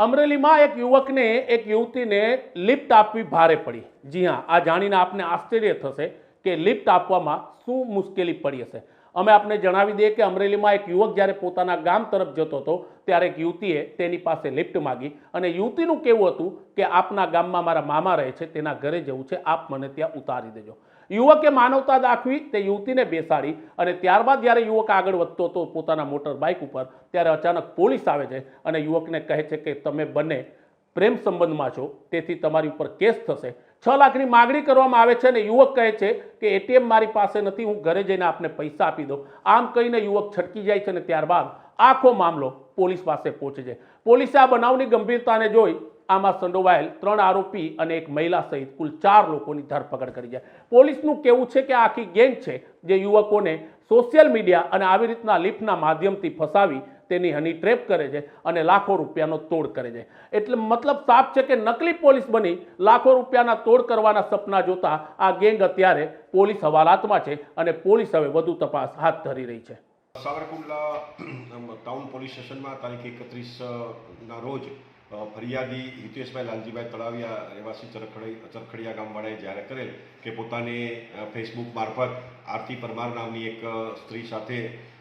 અમરેલીમાં એક યુવકને, એક યુવતીને લિફ્ટ આપવી ભારે પડી. જી હા, આ જાણીને આપને આશ્ચર્ય થશે કે લિફ્ટ આપવામાં શું મુશ્કેલી પડી હશે. અમે આપને જણાવી દઈએ કે અમરેલીમાં એક યુવક જ્યારે પોતાના ગામ તરફ જતો હતો, ત્યારે એક યુવતીએ તેની પાસે લિફ્ટ માગી અને યુવતીનું કેવું હતું કે આપના ગામમાં મારા મામા રહે છે, તેના ઘરે જવું છે, આપ મને ત્યાં ઉતારી દેજો. યુવકે માનવતા દાખવી, તે યુવતીને બેસાડી અને ત્યારબાદ જ્યારે યુવક આગળ વધતો હતો પોતાના મોટર બાઇક ઉપર, ત્યારે અચાનક પોલીસ આવે છે અને યુવકને કહે છે કે તમે બંને પ્રેમ સંબંધમાં છો, તેથી તમારી ઉપર કેસ થશે. છ લાખની માગણી કરવામાં આવે છે અને યુવક કહે છે કે એટીએમ મારી પાસે નથી, હું ઘરે જઈને આપને પૈસા આપી દઉં. આમ કહીને યુવક છટકી જાય છે અને ત્યારબાદ આખો મામલો પોલીસ પાસે પહોંચે છે. પોલીસે આ બનાવની ગંભીરતાને જોઈ આમાં સંડોવાયેલ ત્રણ આરોપી અને એક મહિલા સહિત કુલ ચાર લોકોની ધરપકડ કરી છે. પોલીસનું કેવું છે કે આખી ગેંગ છે જે યુવકોને સોશિયલ મીડિયા અને આવી રીતના લિફ્ટના માધ્યમથી ફસાવી તેની હની ટ્રેપ કરે છે અને લાખો રૂપિયાનો તોડ કરે છે. એટલે મતલબ સાફ છે કે નકલી પોલીસ બની, લાખો રૂપિયાના તોડ કરવાના સપના જોતા આ ગેંગ અત્યારે પોલીસ હવાલાતમાં છે અને પોલીસ હવે વધુ તપાસ હાથ ધરી રહી છે. સાવરકુંડલા ટાઉન પોલીસ સ્ટેશનમાં તારીખ એકત્રીસ ના રોજ ફરિયાદી હિતેશભાઈ લાલજીભાઈ તળાવિયા રહેવાસી ચરખડી ચરખડિયા ગામવાળાએ જાહેર કરેલ કે પોતાને ફેસબુક મારફત આરતી પરમાર નામની એક સ્ત્રી સાથે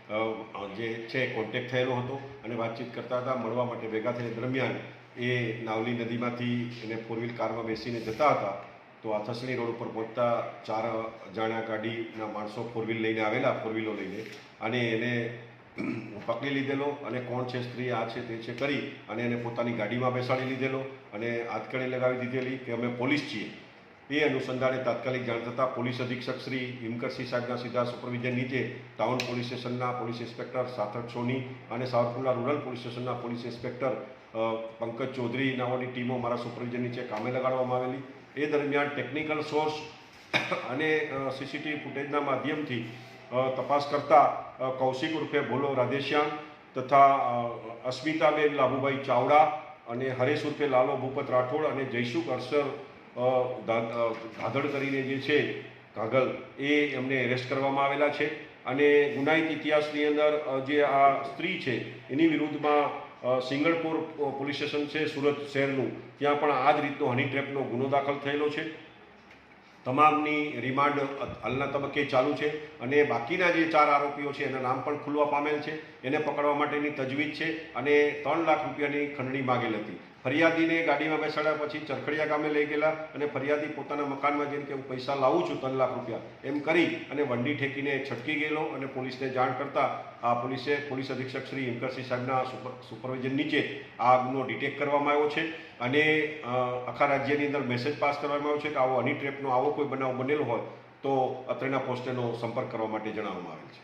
જે છે કોન્ટેક્ટ થયેલો હતો અને વાતચીત કરતા હતા, મળવા માટે ભેગા થઈને દરમિયાન એ નાવલી નદીમાંથી એને ફોર વ્હીલ કારમાં બેસીને જતા હતા. તો આ થસણી રોડ ઉપર પહોંચતા ચાર અજાણ્યા ગાડીના માણસો ફોર વ્હીલ લઈને આવેલા ફોર વ્હીલો લઈને. અને એને પકડી લીધેલો અને કોણ છે સ્ત્રી, આ છે, તે છે કરી અને એને પોતાની ગાડીમાં બેસાડી લીધેલો અને આતકડી લગાવી દીધેલી કે અમે પોલીસ છીએ. એ અનુસંધાને તાત્કાલિક જાણ થતાં પોલીસ અધિક્ષક શ્રી હિમકરસિંહ સાહેબના સીધા સુપરવિઝન નીચે ટાઉન પોલીસ સ્ટેશનના પોલીસ ઇન્સ્પેક્ટર સાથક સોની અને સાવરકુંડલા રૂરલ પોલીસ સ્ટેશનના પોલીસ ઇન્સ્પેક્ટર પંકજ ચૌધરી નાઓની ટીમો મારા સુપરવિઝન નીચે કામે લગાડવામાં આવેલી. એ દરમિયાન ટેકનિકલ સોર્સ અને સીસીટીવી ફૂટેજના માધ્યમથી તપાસ કરતા કૌશિક ઉર્ફે ભોલો રાધેશ્યામ તથા અસ્મિતાબેન લાભુભાઈ ચાવડા અને હરેશ ઉર્ફે લાલો ભૂપત રાઠોડ અને જયસુખ અરસર ધાધડ કરીને જે છે કાગલ એ એમને એરેસ્ટ કરવામાં આવેલા છે. અને ગુનાહિત ઇતિહાસની અંદર જે આ સ્ત્રી છે, એની વિરુદ્ધમાં સિંગળપુર પોલીસ સ્ટેશન છે, સુરત શહેરનું. ત્યાં પણ આ જ રીતનો હની ટ્રેપનો ગુનો દાખલ થયેલો છે. તમામની રિમાન્ડ હાલના તબક્કે ચાલુ છે. અને બાકીના જે ચાર આરોપીઓ છે, એના નામ પણ ખુલવા પામેલ છે. એને પકડવા માટેની તજવીજ છે અને ત્રણ લાખ રૂપિયાની ખંડણી માગેલ હતી. ફરિયાદીને ગાડીમાં બેસાડ્યા પછી ચરખડિયા ગામે લઈ ગયેલા અને ફરિયાદી પોતાના મકાનમાં જઈને કે હું પૈસા લાવું છું ત્રણ લાખ રૂપિયા એમ કરી અને વંડી ઠેકીને છટકી ગયેલો અને પોલીસને જાણ કરતા આ પોલીસે પોલીસ અધિક્ષક શ્રી હિમકરસિંહ સાહેબના સુપર સુપરવિઝન નીચે આ ગુનો ડિટેક્ટ કરવામાં આવ્યો છે અને આખા રાજ્યની અંદર મેસેજ પાસ કરવામાં આવ્યો છે કે આવો હની ટ્રેપનો, આવો કોઈ બનાવ બનેલો હોય તો અત્રેના પોસ્ટેનો સંપર્ક કરવા માટે જણાવવામાં આવેલ છે.